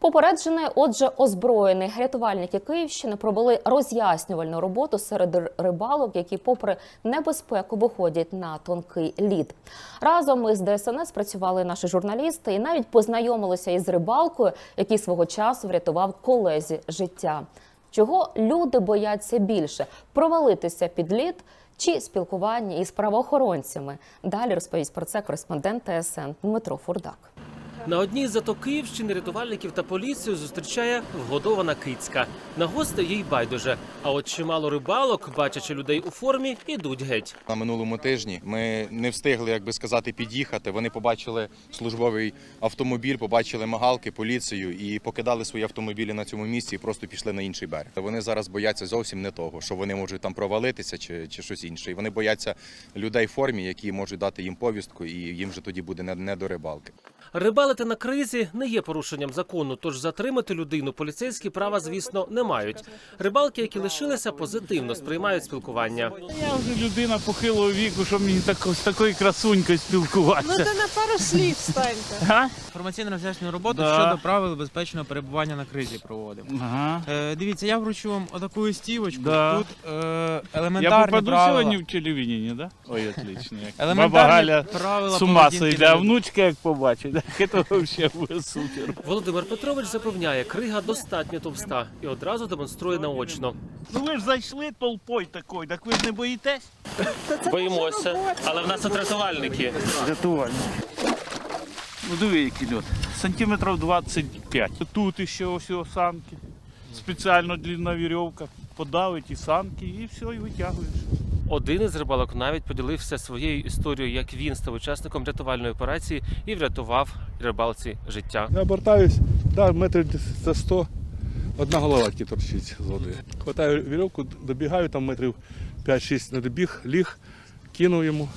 Попереджений, отже, озброєний рятувальники Київщини провели роз'яснювальну роботу серед рибалок, які, попри небезпеку, виходять на тонкий лід. Разом із ДСНС працювали наші журналісти і навіть познайомилися із рибалкою, який свого часу врятував колезі життя. Чого люди бояться більше провалитися під лід чи спілкування із правоохоронцями? Далі розповість про це кореспондент ТСН Дмитро Фурдак. На одній з заток Київщини рятувальників та поліцію зустрічає вгодована кицька. На гостей їй байдуже. А от чимало рибалок, бачачи людей у формі, ідуть геть. На минулому тижні ми не встигли, як би сказати, під'їхати. Вони побачили службовий автомобіль, побачили магалки, поліцію і покидали свої автомобілі на цьому місці і просто пішли на інший берег. Вони зараз бояться зовсім не того, що вони можуть там провалитися чи, чи щось інше. І вони бояться людей в формі, які можуть дати їм повістку, і їм вже тоді буде не, не до рибалки. Рибалити на кризі не є порушенням закону, тож затримати людину поліцейські права, звісно, не мають. Рибалки, які лишилися, позитивно сприймають спілкування. Я вже людина похилого віку, що мені так, з такою красунькою спілкуватися. Ну то на пару слів станьте. Інформаційно роз'яснюю роботу Да. щодо правил безпечного перебування на кризі проводимо. Ага. Е, дивіться, я вручу вам отаку листівочку. Да. Тут е, Я елементарні попаду правила. сьогодні в телевидении, да? Ой, отлично. Як Баба Елементарні Галя правила з ума сойде, а внучка як побачить, буде супер. Володимир Петрович запевняє, крига достатньо товста і одразу демонструє наочно. Ну ви ж зайшли толпою такою, так ви ж не боїтесь? Боїмося, але в нас тут рятувальники. Рятувальні. Ну диви, який льот. Сантиметрів 25. Тут ще ось ось санки. Спеціально длинна вірьовка. Подавить і санки, і все, і витягуєш. Один із рибалок навіть поділився своєю історією, як він став учасником рятувальної операції і врятував рибалці життя. Я обертаюсь, да, метрів за 100, одна голова тільки торчить з води. Хватаю вірьовку, добігаю там метрів 5-6 не добіг, ліг, кинув йому,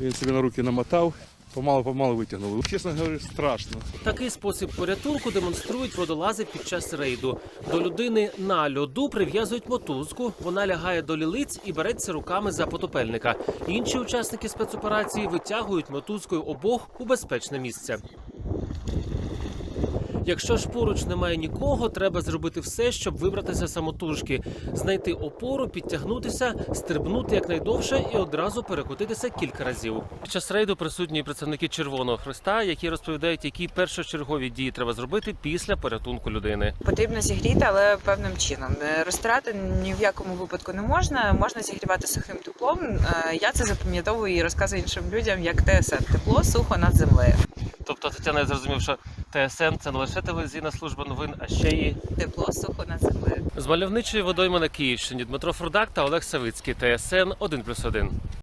він собі на руки намотав, помалу-помалу витягнули. Чесно говоря, страшно. Такий спосіб порятунку демонструють водолази під час рейду. До людини на льоду прив'язують мотузку. Вона лягає до лілиць і береться руками за потопельника. Інші учасники спецоперації витягують мотузкою обох у безпечне місце. Якщо ж поруч немає нікого, треба зробити все, щоб вибратися самотужки, знайти опору, підтягнутися, стрибнути якнайдовше і одразу перекотитися кілька разів. Під час рейду присутні представники Червоного Христа, які розповідають, які першочергові дії треба зробити після порятунку людини. Потрібно зігріти, але певним чином. Розтирати ні в якому випадку не можна. Можна зігрівати сухим теплом. Е, Я це запам'ятовую і розказую іншим людям як ТСН. Тепло сухо над землею. Тобто Тетяна я зрозумів, що ТСН це не лише телевізійна служба новин, а ще й Тепло сухо на землі. з мальовничої водойми на Київщині Дмитро Фрудак та Олег Савицький. ТСН 1+,1.